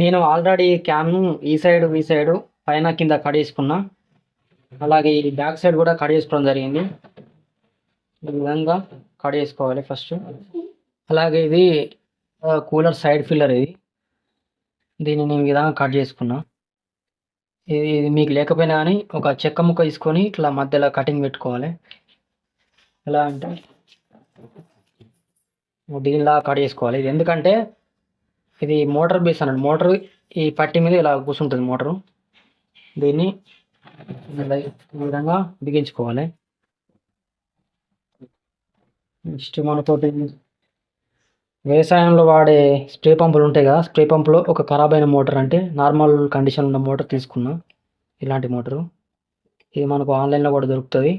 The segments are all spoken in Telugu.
నేను ఆల్రెడీ క్యామ్ను ఈ సైడ్ ఈ సైడు పైన కింద కట్ చేసుకున్నా. అలాగే ఈ బ్యాక్ సైడ్ కూడా కట్ చేసుకోవడం జరిగింది. ఈ విధంగా కట్ చేసుకోవాలి ఫస్ట్ అలాగే ఇది కూలర్ సైడ్ ఫిల్లర్ ఇది. దీన్ని నేను విధంగా కట్ చేసుకున్నా. ఇది ఇది మీకు లేకపోయినా కానీ ఒక చెక్క ముక్క తీసుకొని ఇట్లా మధ్యలో కటింగ్ పెట్టుకోవాలి. ఎలా అంటే దీనిలా కట్ చేసుకోవాలి. ఇది ఎందుకంటే ఇది మోటార్ బేస్ అన్నాడు. మోటార్ ఈ పట్టి మీద ఇలా కూర్చుంటుంది మోటారు. దీన్ని ఈ విధంగా బిగించుకోవాలి. నెక్స్ట్ మనతోటి వ్యవసాయంలో వాడే స్ప్రే పంపులు ఉంటాయి కదా. స్ప్రే పంపులో ఒక ఖరాబ్ అయిన మోటార్ అంటే నార్మల్ కండిషన్ ఉన్న మోటార్ తీసుకున్నా ఇలాంటి మోటారు. ఇది మనకు ఆన్లైన్లో కూడా దొరుకుతుంది.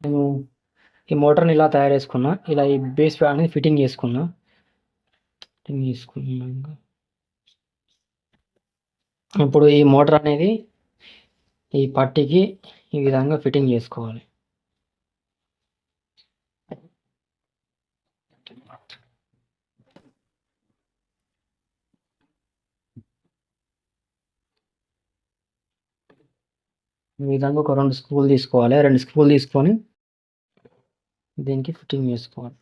నేను ఈ మోటార్ని ఇలా తయారు చేసుకున్నా ఇలా ఈ బేస్ ఫ్యాన్ అనేది ఫిట్టింగ్ చేసుకున్నా. ఫిట్టింగ్ చేసుకున్నాక ఇప్పుడు ఈ మోటార్ అనేది ఈ పట్టికి ఈ విధంగా ఫిట్టింగ్ చేసుకోవాలి. ఈ విధంగా ఒక రెండు స్క్రూలు తీసుకోవాలి. రెండు స్క్రూలు తీసుకొని దీనికి ఫిట్టింగ్ చేసుకోవాలి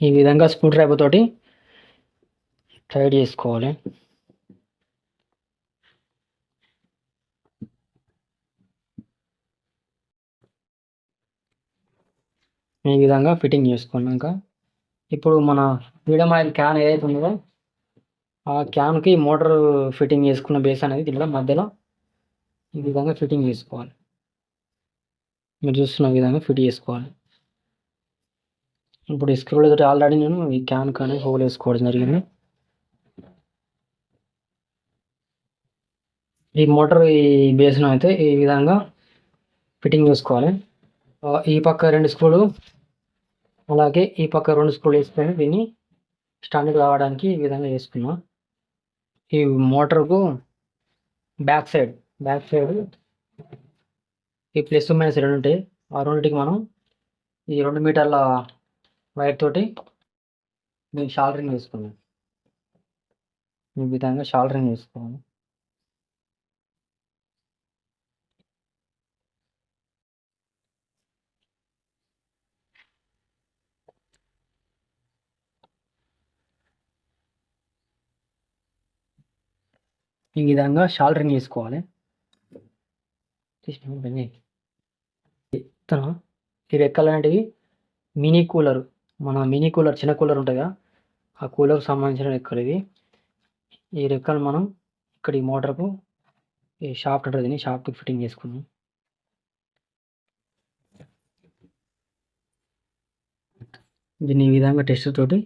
ఈ విధంగా స్క్రూ డ్రైవర్ తోటి టైట్ చేసుకోవాలి. ఈ విధంగా ఫిట్టింగ్ చేసుకున్నాక ఇప్పుడు మన ఫ్రీడమ్ ఆయిల్ క్యాన్ ఏదైతే ఉందో ఆ క్యాన్కి మోటార్ ఫిట్టింగ్ చేసుకున్న బేస్ అనేది దీంట్లో మధ్యలో ఈ విధంగా ఫిట్టింగ్ చేసుకోవాలి. మీరు చూస్తున్న విధంగా ఫిట్ చేసుకోవాలి. ఇప్పుడు ఈ స్క్రూలతో ఆల్రెడీ నేను ఈ క్యాన్ కానీ హోల్ వేసుకోవడం జరిగింది. ఈ మోటార్ ఈ బేస్ను అయితే ఈ విధంగా ఫిట్టింగ్ చేసుకోవాలి. ఈ పక్క రెండు స్క్రూలు అలాగే ఈ పక్క రెండు స్క్రూలు వేసుకొని దీన్ని స్టాండర్డ్ రావడానికి ఈ విధంగా వేసుకున్నాం ఈ మోటార్కు బ్యాక్ సైడ్ బ్యాక్ సైడ్ ఈ ప్లస్ మైనస్ రెండు ఉంటాయి. ఆ రెండింటికి మనం ఈ రెండు మీటర్ల వైర్ తోటి దీన్ని షాల్డరింగ్ వేసుకున్నాం ఈ విధంగా షాల్డరింగ్ వేసుకోవాలి. ఈ విధంగా షాల్డరింగ్ వేసుకోవాలి. తీసినాము ఈ రెక్కలు అనేటివి మినీ కూలర్. మన మినీ కూలర్ చిన్న కూలర్ ఉంటుంది కదా ఆ కూలర్కి సంబంధించిన రెక్కలు ఇవి. ఈ రెక్కలు మనం ఇక్కడ ఈ మోటార్కు ఈ షాఫ్ట్ ఉంటుంది షాఫ్ట్కి ఫిట్టింగ్ చేసుకున్నాం దీన్ని ఈ విధంగా టెస్ట్ తోటి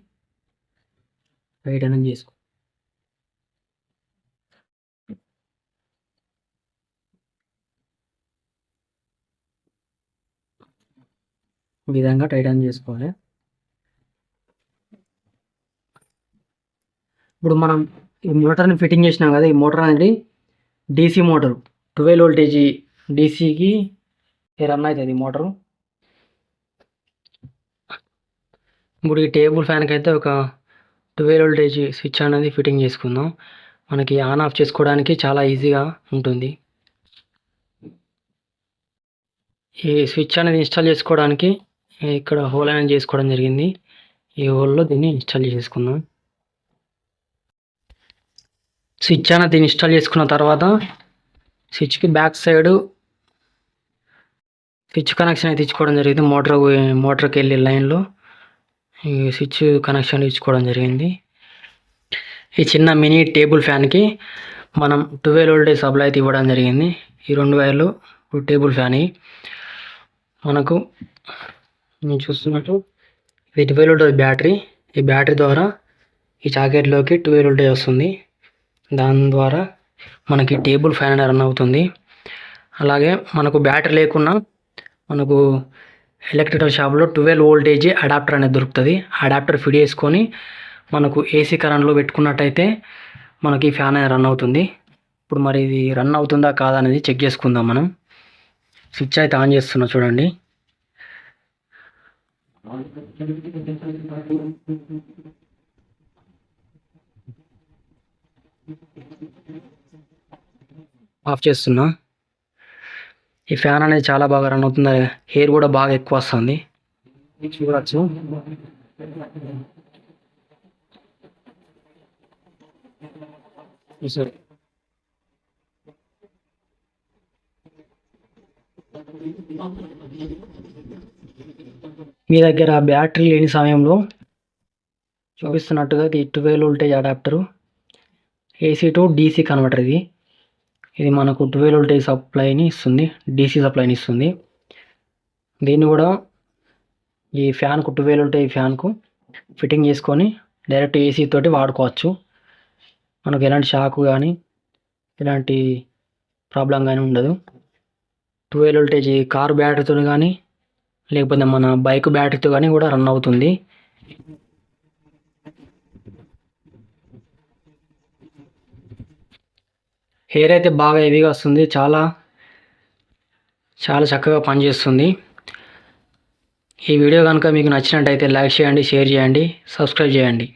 టైట్ అనేది చేసుకో విధంగా టైటన్ చేసుకోవాలి. ఇప్పుడు మనం ఈ మోటార్ని ఫిట్టింగ్ చేసినాం కదా ఈ మోటార్ అనేది డీసీ మోటార్. ట్వెల్వ్ వోల్టేజీ డీసీకి రన్ అవుతుంది మోటారు? ఇప్పుడు ఈ టేబుల్ ఫ్యాన్కి అయితే ఒక ట్వెల్వ్ వోల్టేజీ స్విచ్ అనేది ఫిట్టింగ్ చేసుకుందాం. మనకి ఆన్ ఆఫ్ చేసుకోవడానికి చాలా ఈజీగా ఉంటుంది. ఈ స్విచ్ అనేది ఇన్స్టాల్ చేసుకోవడానికి ఇక్కడ హోల్ అనేది చేసుకోవడం జరిగింది. ఈ హోల్లో దీన్ని ఇన్స్టాల్ చేసుకుందాం. స్విచ్ అనేది ఇన్స్టాల్ చేసుకున్న తర్వాత స్విచ్కి బ్యాక్ సైడ్ స్విచ్ కనెక్షన్ అయితే ఇచ్చుకోవడం జరిగింది. మోటార్ మోటార్కి వెళ్ళే లైన్లో ఈ స్విచ్ కనెక్షన్ ఇచ్చుకోవడం జరిగింది. ఈ చిన్న మినీ టేబుల్ ఫ్యాన్కి మనం ట్వెల్వ్ వోల్టేజ్ సప్లై అయితే ఇవ్వడం జరిగింది. ఈ రెండు వైర్లు టేబుల్ ఫ్యాన్ మనకు నేను చూస్తున్నట్టు ఇది ట్వెల్వ్ వోల్టేజ్ బ్యాటరీ. ఈ బ్యాటరీ ద్వారా ఈ జాకెట్లోకి ట్వెల్వ్ వోల్టేజ్ వస్తుంది. దాని ద్వారా మనకి టేబుల్ ఫ్యాన్ అనేది రన్ అవుతుంది. అలాగే మనకు బ్యాటరీ లేకున్నా మనకు ఎలక్ట్రికల్ షాప్లో ట్వెల్వ్ వోల్టేజ్ అడాప్టర్ అనేది దొరుకుతుంది. అడాప్టర్ ఫిట్ చేసుకొని మనకు ఏసీ కరెంట్లో పెట్టుకున్నట్టయితే మనకి ఫ్యాన్ అనేది రన్ అవుతుంది. ఇప్పుడు మరి ఇది రన్ అవుతుందా కాదా అనేది చెక్ చేసుకుందాం మనం. స్విచ్ అయితే ఆన్ చేస్తున్నా చూడండి. ఆఫ్ చేస్తున్నా. ఈ ఫ్యాన్ అనేది చాలా బాగా రన్ అవుతుంది. హెయిర్ కూడా బాగా ఎక్కువ వస్తుంది. చూడవచ్చు సరే మీ దగ్గర బ్యాటరీ లేని సమయంలో చూపిస్తున్నట్టుగా ఇది twelve voltage adapter. AC to DC converter ఇది. ఇది మనకు ట్వెల్వ్ వోల్టేజ్ సప్లైని ఇస్తుంది. డీసీ సప్లైని ఇస్తుంది. దీన్ని కూడా ఈ ఫ్యాన్కు ట్వెల్వ్ వోల్టేజ్ ఫ్యాన్కు ఫిట్టింగ్ చేసుకొని డైరెక్ట్ ఏసీ తోటి వాడుకోవచ్చు. మనకు ఎలాంటి షాక్ కానీ ఎలాంటి ప్రాబ్లం కానీ ఉండదు. ట్వెల్వ్ వోల్టేజ్ కార్ బ్యాటరీతో కానీ లేకపోతే మన బైక్ బ్యాటరీతో కానీ కూడా రన్ అవుతుంది. హెయిర్ అయితే బాగా హెవీగా వస్తుంది. చాలా చాలా చక్కగా పనిచేస్తుంది. ఈ వీడియో కనుక మీకు నచ్చినట్టయితే లైక్ చేయండి షేర్ చేయండి సబ్స్క్రైబ్ చేయండి.